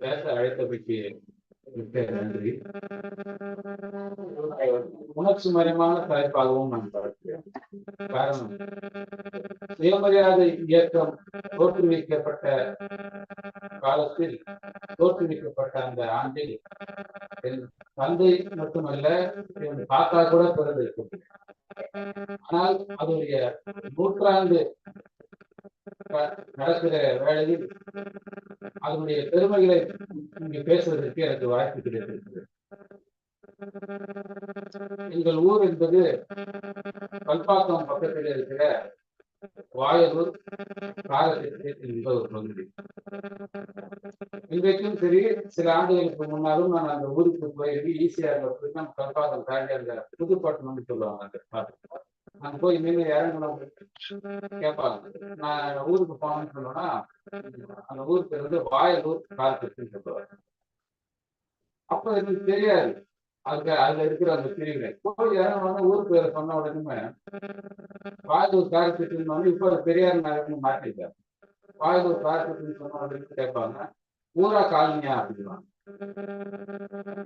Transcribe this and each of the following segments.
பேச அழைத்தமைக்கு மிக்க நன்றி. உணர்ச்சி மயமான தலைப்பாகவும் நான் பார்க்கிறேன். காரணம் சுயமரியாதை இயக்கம் தோற்றுவிக்கப்பட்ட காலத்தில் தோற்றுவிக்கப்பட்ட அந்த ஆண்டில் என் தந்தை மட்டுமல்ல என் தாத்தா கூட பிறந்திருக்கும். ஆனால் அதனுடைய நூற்றாண்டு நடக்கிற வேளையில் அதனுடைய பெருமைகளை இங்கு பேசுவதற்கு எனக்கு வாய்ப்பு கிடைத்திருக்கிறது. எங்கள் ஊர் என்பது கல்பாக்கம் பக்கத்தில் இருக்கிற வாயலூர் காரத்திற்கு என்ற ஒரு பகுதி. இன்றைக்கும் சரி சில ஆண்டுகளுக்கு முன்னாலும் நான் அந்த ஊருக்கு போய் ஈஸியாக நம்ம கல்பாக்கம் தாண்டி அந்த புதுப்பட்டினம்னு சொல்லுவாங்க நான் போய் இனிமேல் இறங்கணும் கேட்பாங்க. நான் ஊருக்கு போனேன்னு சொன்னோம்னா அந்த ஊருக்கு இருந்து வந்து வாயலூர் காலத்துக்கு சொல்லுவாங்க. அப்ப எனக்கு தெரியாது. அதுக்கு அதுல இருக்கிற அந்த பிரிவினை. போய் இறங்கணும்னா ஊருக்கு வேற சொன்ன உடனே வாயலூர் காலத்துக்கு வந்து இப்ப அது பெரியார் நகர்னு மாற்றிட்டாரு. வாயலூர் காலத்துக்குன்னு சொன்ன உடனே கேட்பாங்க ஊரா காலனியா? அப்படின்னா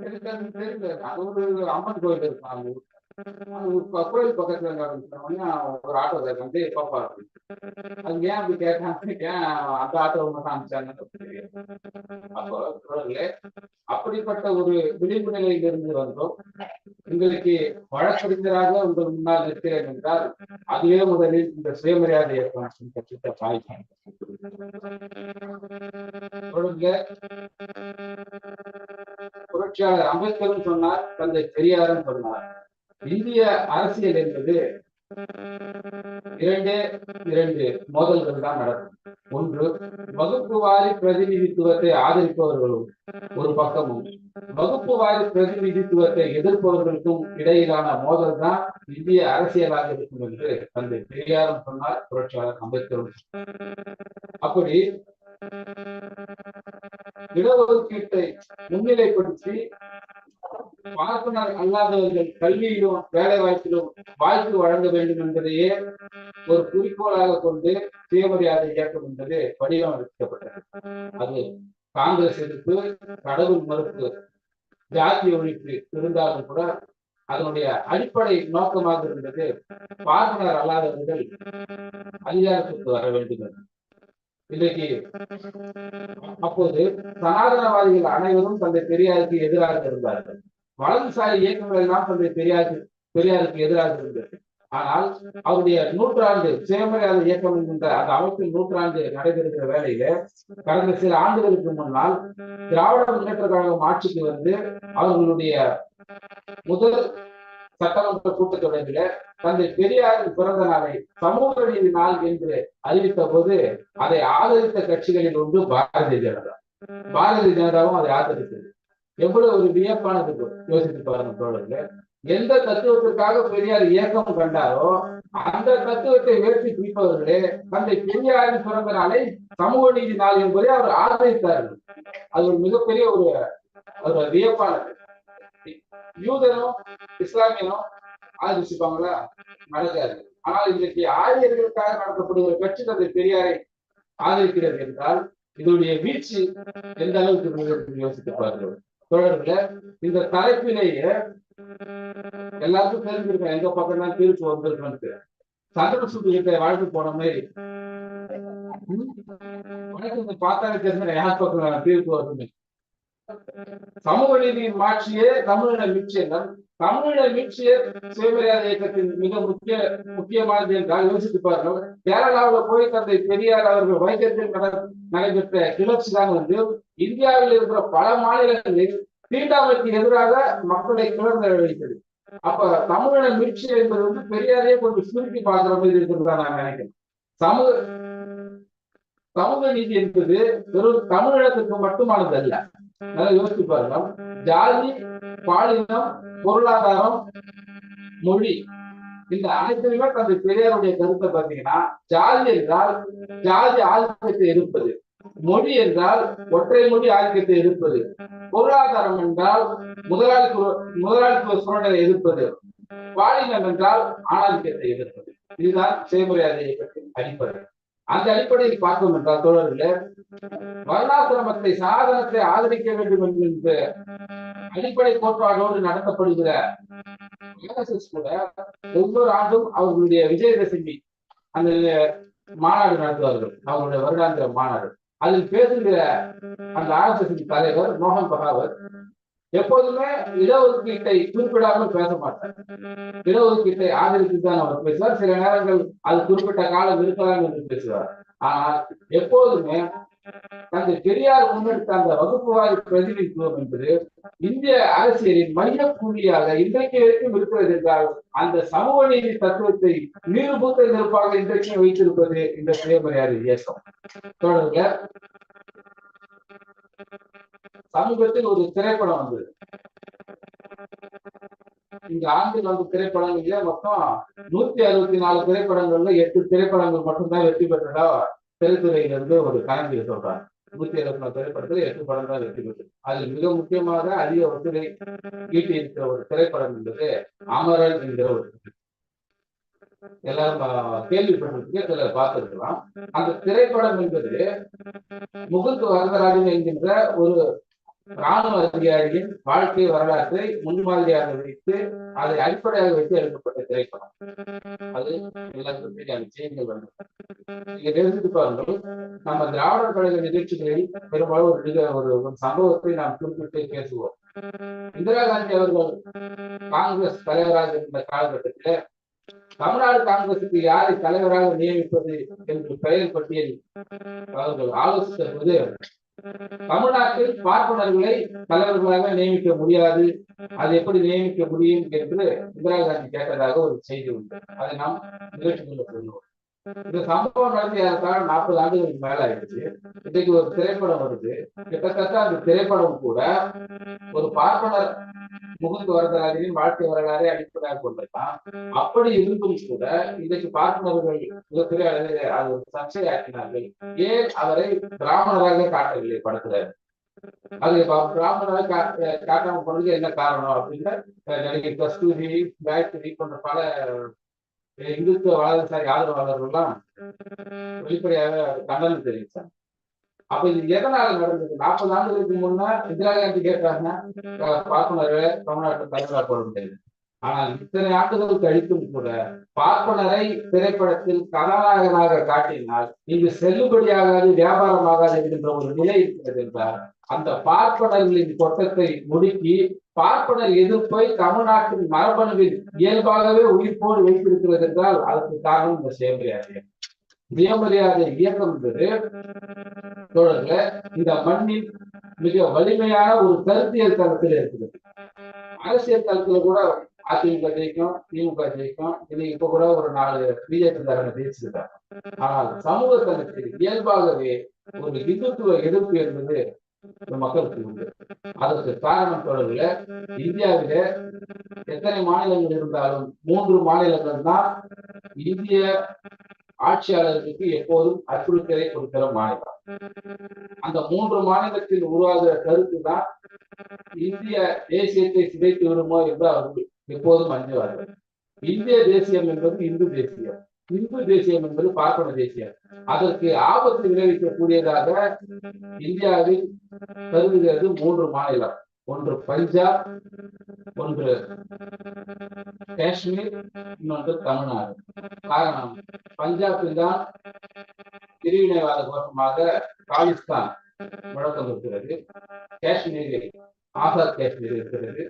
எனக்கு அது தெரியல. அது ஒரு அம்மன் கோயில் இருக்கும் அந்த ஊருக்கு கோயில் பக்கத்துல ஒரு ஆட்டோ வந்து பாப்பா அது ஏன் அப்படி கேட்டாங்க ஏன் அந்த ஆட்டோ மட்டும் அனுப்பிச்சாங்கன்னு அப்போ அப்படிப்பட்ட ஒரு விளிம்பு நிலையில் இருந்து வந்தோம் உங்களுக்கு வழக்கறிஞராக உங்கள் முன்னால் இருக்கிறேன் என்றால் அதுவே முதலில் இந்த சுயமரியாதை இயக்கம் கட்சித்த பாய்ச்சாங்க புரட்சியாளர் அம்பேத்கரும் சொன்னார் தந்தை பெரியாரும் சொன்னார். இந்திய அரசியல் என்பது இரண்டு இரண்டு மோதல்கள் தான் நடக்கும். ஒன்று வகுப்பு வாரி பிரதிநிதித்துவத்தை ஆதரிப்பவர்களும் ஒரு பக்கமும். வகுப்பு வாரி பிரதிநிதித்துவத்தை எதிர்ப்பவர்களுக்கும் இடையிலான மோதல் தான் இந்திய அரசியலாக இருக்கும் என்று தந்தை பெரியாரும் சொன்னார் புரட்சியாளர் அம்பேத்கரும் அப்படி இடஒதுக்கீட்டை முன்னிலைப்படுத்தி பார்ப்பனர் அல்லாதவர்கள் கல்வியிலும் வேலை வாய்ப்பிலும் வாய்ப்பு வழங்க வேண்டும் என்பதையே ஒரு குறிக்கோளாக கொண்டு சுயமரியாதை இயக்கம் என்பது வடிவமைக்கப்பட்டது அது காங்கிரஸ் எதிர்ப்பு கடவுள் மறுப்பு ஜாதி ஒழிப்பு இருந்தாலும் கூட அதனுடைய அடிப்படை நோக்கமாக இருந்தது பார்ப்பனர் அல்லாதவர்கள் அதிகாரத்திற்கு வர வேண்டும் என்று. இன்றைக்கு அப்போது சனாதனவாதிகள் அனைவரும் தந்தை பெரியாருக்கு எதிராக இருந்தார்கள். வலதுசாரி இயக்கங்கள் எல்லாம் தந்தை பெரியாருக்கு பெரியாருக்கு எதிராக இருந்தது. ஆனால் அவருடைய நூற்றாண்டு சுயமரியாதை இயக்கம் என்கின்ற அந்த அமைப்பின் நூற்றாண்டு நடைபெறுகிற வேலையில கடந்த சில ஆண்டுகளுக்கு முன்னால் திராவிட முன்னேற்ற கழகம் ஆட்சிக்கு வந்து அவர்களுடைய முதல் சட்டமன்ற கூட்டத்தொடரில தந்தை பெரியாரின் பிறந்த நாளை சமூக நீதி நாள் என்று அறிவித்த போது அதை ஆதரித்த கட்சிகளில் ஒன்று பாரதிய ஜனதா. பாரதிய ஜனதாவும் அதை ஆதரித்தது. எவ்வளவு ஒரு வியப்பானது யோசித்து பாருங்க தோழர்கள். எந்த தத்துவத்திற்காக பெரியார் இயக்கம் கண்டாரோ அந்த தத்துவத்தை முயற்சி குறிப்பவர்களே தந்தை பெரியாரின் பிறந்த நாளை சமூக நீதி நாள் என்பதை அவர் ஆதரித்தார்கள். அது ஒரு மிகப்பெரிய ஒரு ஒரு வியப்பானது. யூதனும் இஸ்லாமியனும் ஆதரிச்சுப்பாங்களா? நடக்காது. ஆனால் இன்றைக்கு ஆரியர்களுக்காக நடத்தப்படுகிற கட்சி தந்தை பெரியாரை ஆதரிக்கிறது என்றால் இதனுடைய வீழ்ச்சி எந்த அளவுக்கு யோசித்து பாருங்கள். தொடர்ல இந்த தலைப்பிலேயே எல்லாருக்கும் தெரிஞ்சிருக்கேன் எங்க பக்கம் தான் தீர்ப்பு வந்திருக்கோன்ட்டு சந்திர சுத்திகிட்ட வாழ்க்கை போன மாதிரி. உனக்கு பார்த்தாலே தெரிஞ்ச யார் பக்கம் தீர்ப்பு வருது சமூக நீதியின் மாட்சியே தமிழின மீட்சியங்கள் தமிழின மீட்சிய சுயமரியாதை இயக்கத்தின் மிக முக்கிய முக்கியமானது என்றால் யோசித்து பாருங்கள். கேரளாவில் போய் தந்தை பெரியார் அவர்கள் வைத்தியத்தில் நடைபெற்ற கிளர்ச்சி தான் வந்து இந்தியாவில் இருக்கிற பல மாநிலங்களில் தீண்டாமைக்கு எதிராக மக்களை கிளர்ந்து வைத்தது அப்ப தமிழின மீட்சி என்பது வந்து பெரியாரையே கொஞ்சம் சுருக்கி பார்க்கிற மாதிரி இருக்கிறதா நான் நினைக்கிறேன். சமூக சமூக நீதி என்பது வெறும் தமிழகத்துக்கு மட்டுமானது அல்ல நல்லா யோசிச்சு பாருங்க. ஜாதி பாலினம் பொருளாதாரம் மொழி இந்த அனைத்துமே தந்தை பெரியாருடைய கருத்தை பார்த்தீங்கன்னா ஜாதி என்றால் ஜாதி ஆதிக்கத்தை இருப்பது மொழி என்றால் ஒற்றை மொழி ஆதிக்கத்தை இருப்பது பொருளாதாரம் என்றால் முதலாளித்துவ முதலாளித்துவ சூழ்நிலை எதிர்ப்பது பாலினம் என்றால் ஆணாதிக்கத்தை எதிர்ப்பது. இதுதான் சுயமரியாதை பற்றி அடிப்படை. அந்த அடிப்படையில் பார்த்தோம் என்றால் தோழர்களே வருணாசிரமத்தை சாதனத்தை ஆதரிக்க வேண்டும் என்கின்ற அடிப்படை கோட்பாடோடு நடத்தப்படுகிற கூட ஒவ்வொரு ஆண்டும் அவர்களுடைய விஜயதசமி அந்த மாநாடு நடத்துவார்கள். அவர்களுடைய வருடாந்திர மாநாடு. அதில் பேசுகிற அந்த ஆர்எஸ்எஸ் தலைவர் மோகன் பகாவத் எப்போதுமே இடஒதுக்கீட்டை குறிப்பிடாமல் பேச மாட்டார் இடஒதுக்கீட்டை ஆதரித்து தான் அவர் பேசுவார் சில நேரங்கள் அது குறிப்பிட்ட காலம் இருக்கலாம் என்று பேசுவார். ஆனால் எப்போதுமே தந்தை பெரியார் முன்னெடுத்த அந்த வகுப்புவாரி பிரதிநிதித்துவம் என்பது இந்திய அரசியலின் மைய புள்ளியாக இன்றைக்கு வரைக்கும் இருக்கிறது என்றால் அந்த சமூக நீதி தத்துவத்தை நீர்பூத்த நெருப்பாக இன்றைக்கும் வைத்திருப்பது இந்த சுயமரியாதை இயக்கம். தொடர்ல சமீபத்தில் ஒரு திரைப்படம் வந்தது. இந்த ஆண்டு வந்து திரைப்படங்கள்ல மொத்தம் நூத்தி அறுபத்தி நாலு திரைப்படங்கள்ல எட்டு திரைப்படங்கள் மட்டும்தான் வெற்றி பெற்றதா திரைத்துறையில இருந்து ஒரு கணக்கில் சொல்றாங்க நூத்தி அறுபத்தி நாலு திரைப்படத்துல எட்டு படம் தான் வெற்றி பெற்றது. அதில் மிக முக்கியமாக அதிக வசூலை ஈட்டி இருக்கிற ஒரு திரைப்படம் என்பது அமரன் என்கிற ஒரு எல்லாரும் கேள்விப்பட்டிருக்கீங்க சில பார்த்திருக்கலாம். அந்த திரைப்படம் என்பது முகுந்த் வரதராஜன் என்கின்ற ஒரு ராணுவ அதிகாரியின் வாழ்க்கை வரலாற்றை முன்மாதிரியாக வைத்து அதை அடிப்படையாக வைத்து எடுக்கப்பட்ட திரைப்படம். அது எல்லாருக்கும் விஷயங்கள் வந்து நீங்க தெரிஞ்சுட்டு பாருங்கள். நம்ம திராவிடர் கழக நிகழ்ச்சிகளில் பெரும்பாலும் ஒரு ஒரு சம்பவத்தை நாம் குறிப்பிட்டு பேசுவோம். இந்திரா காந்தி அவர்கள் காங்கிரஸ் தலைவராக இருந்த காலகட்டத்தில தமிழ்நாடு காங்கிரசுக்கு யாரை தலைவராக நியமிப்பது என்று பெயர் பட்டியல் அவர்கள் ஆலோசித்த போது தமிழ்நாட்டில் பார்ப்பனர்களை தலைவர்களாக நியமிக்க முடியாது. அது எப்படி நியமிக்க முடியும் என்று இந்திரா காந்தி கேட்டதாக ஒரு செய்தி உண்டு. அதை நாம் நிகழ்ச்சி சொல்லுவோம் இந்த சம்பவம் நடந்து ஏறத்தாழ நாற்பது ஆண்டுகளுக்கு மேல ஆயிடுச்சு. இன்னைக்கு ஒரு திரைப்படம் வருது. கிட்டத்தட்ட அந்த திரைப்படம் கூட ஒரு பார்ப்பனர் முகுந்து வரதராஜனின் வாழ்க்கை வரலாறை அடிப்படையாக கொண்டிருக்கான் அப்படி இருந்தும் கூட இன்றைக்கு பார்ப்பனர்கள் மிகப்பெரிய அளவில் அது சர்ச்சை ஆக்கினார்கள் ஏன் அவரை பிராமணராக காட்டவில்லை படத்துல? அது பிராமணராக காட்டாம போனதுக்கு என்ன காரணம் அப்படின்னு நடிகை கஸ்தூரி காயத்ரி போன்ற பல இந்துத்துவ வலதுசாரி ஆதரவாளர்கள்லாம் வெளிப்படையாக கண்டனம் தெரிவித்தாங்க அப்ப இது எதனால நடந்தது? நாற்பது ஆண்டுகளுக்கு முன்ன இந்திரா காந்தி கேட்டாங்க பார்ப்பனரை தமிழ்நாட்டில் தலைவராக போட முடியாது. ஆனால் இத்தனை ஆண்டுகள் கழித்தும் கூட பார்ப்பனரை திரைப்படத்தில் கதாநாயகனாக காட்டினால் இங்கு செல்லுபடியாகாது வியாபாரமாகாது என்கின்ற ஒரு நிலை இருக்கிறது என்றால் அந்த பார்ப்பனர்களின் கொட்டத்தை முடுக்கி பார்ப்பனர் எதிர்ப்பை தமிழ்நாட்டின் மரபணுவில் இயல்பாகவே உயிர்ப்போடு வைத்திருக்கிறது என்றால் அதற்கு காரணம் இந்த சுயமரியாதை. சுயமரியாதை இயக்கம் என்பது தோழர்கள இந்த மண்ணின் மிக வலிமையான ஒரு கருத்தியல் தளத்தில் இருக்கிறது. அரசியல் தளத்துல கூட அதிமுக ஜெயிக்கும் திமுக ஜெயிக்கும் இன்னைக்கு இப்ப கூட ஒரு நாலு பிஜேபி தரனை ஜெயிச்சிருக்காங்க. ஆனால் சமூக தளத்தில் இயல்பாகவே ஒரு இந்துத்துவ எதிர்ப்பு என்பது மக்களுக்கு உண்டு அதற்கு காரணம் தொடர்பில் இந்தியாவில எத்தனை மாநிலங்கள் இருந்தாலும் மூன்று மாநிலங்கள் தான் இந்திய ஆட்சியாளர்களுக்கு எப்போதும் அச்சுறுத்தலை கொடுக்கிற மாநிலம். அந்த மூன்று மாநிலத்தில் உருவாகிற கருத்து தான் இந்திய தேசியத்தை சிதைத்து விடுமோ என்று அவர்கள் எப்போதும் அஞ்சுவார்கள் இந்திய தேசியம் என்பது இந்து தேசியம். இந்து தேசியம் என்பது பார்ப்பன தேசியம். அதற்கு ஆபத்து விளைவிக்கக்கூடியதாக இந்தியாவில் கருதுகிறது மூன்று மாநிலம். ஒன்று பஞ்சாப் ஒன்று காஷ்மீர் இன்னொன்று தமிழ்நாடு. காரணம் பஞ்சாபில் தான் பிரிவினைவாத கோஷமாக காலிஸ்தான் முழக்கம் இருக்கிறது. காஷ்மீரில் ஆசாத் காஷ்மீர் இருக்கிறது.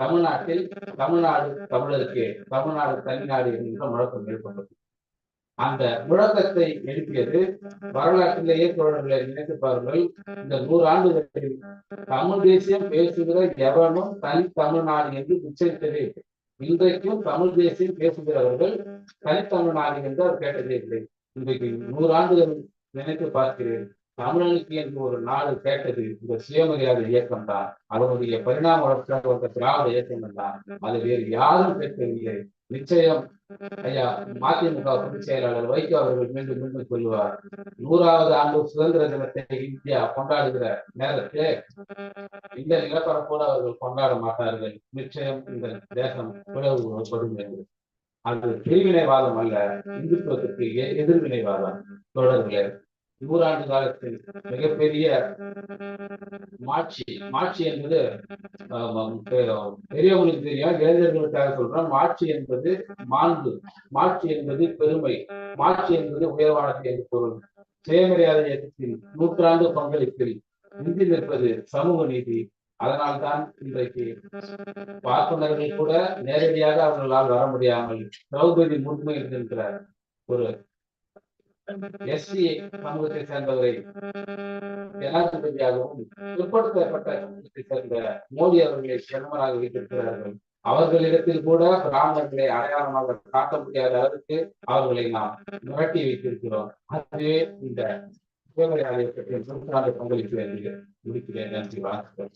தமிழ்நாட்டில் தமிழ்நாடு தமிழருக்கு தமிழ்நாடு தனிநாடு என்கின்ற முழக்கம் எழுப்பப்பட்டது அந்த முழக்கத்தை எழுப்பியது வரலாற்றிலேயே தோழர்களை நினைத்து பாருங்கள். இந்த நூறு ஆண்டுகளில் தமிழ் தேசியம் பேசுகிற எவனும் தனி தமிழ்நாடு என்று உச்சரித்ததே இன்றைக்கும் தமிழ் தேசியம் பேசுகிறவர்கள் தனித்தமிழ்நாடு என்று அவர் கேட்டதே இல்லை. இன்றைக்கு நூறு ஆண்டுகள் நினைத்து பார்க்கிறேன். தமிழனுக்கு என்று ஒரு நாடு கேட்டது இந்த சுயமரியாதை இயக்கம் தான் அதனுடைய பரிணாம வளர்ச்சியாக வந்த திராவிட இயக்கம் தான் அது வேறு யாரும் கேட்கவில்லை. நிச்சயம் ஐயா மதிமுக பொதுச் செயலாளர் வைகோ அவர்கள் மீண்டும் மீண்டும் சொல்லுவார் நூறாவது ஆண்டு சுதந்திர தினத்தை இந்தியா கொண்டாடுகிற நேரத்திலே இந்த நிலப்பரப்போடு அவர்கள் கொண்டாட மாட்டார்கள். நிச்சயம் இந்த தேசம் பிளவுபடும் என்று. அது பிரிவினைவாதம் அல்ல இந்துத்துவத்துக்கு எ- எதிர்வினைவாதம். தொடர்களே. நூறாண்டு காலத்தில் மிகப்பெரிய மாட்சி மாட்சி என்பது பெ- பெரியவங்களுக்கு தெரியாது இளைஞர்களுக்காக சொல்றோம் மாட்சி என்பது மாண்பு மாட்சி என்பது பெருமை மாட்சி என்பது உயர்வானது என்று பொருள். சுயமரியாதை இயக்கத்தில் நூற்றாண்டு பங்களிப்பில் இந்தி நிற்பது சமூக நீதி. அதனால்தான் இன்றைக்கு பார்ப்பனர்கள் கூட நேரடியாக அவர்களால் வர முடியாமல் திரௌபதி முர்மு என்கின்ற ஒரு எஸ்சி சமூகத்தை சேர்ந்தவரை ஜனாதிபதியாகவும் பிற்படுத்தப்பட்ட சேர்ந்த மோடி அவர்களை பிரதமராக வைத்திருக்கிறார்கள். அவர்களிடத்தில் கூட பிராமணர்களை அடையாளமாக காட்ட முடியாத அளவுக்கு அவர்களை நாம் மிரட்டி வைத்திருக்கிறோம். அதுவே இந்த சுயமரியாதை பற்றிய சுற்றாண்டு பங்களிப்பு என்று முடிக்கிறேன். நன்றி வாழ்த்துக்கள்.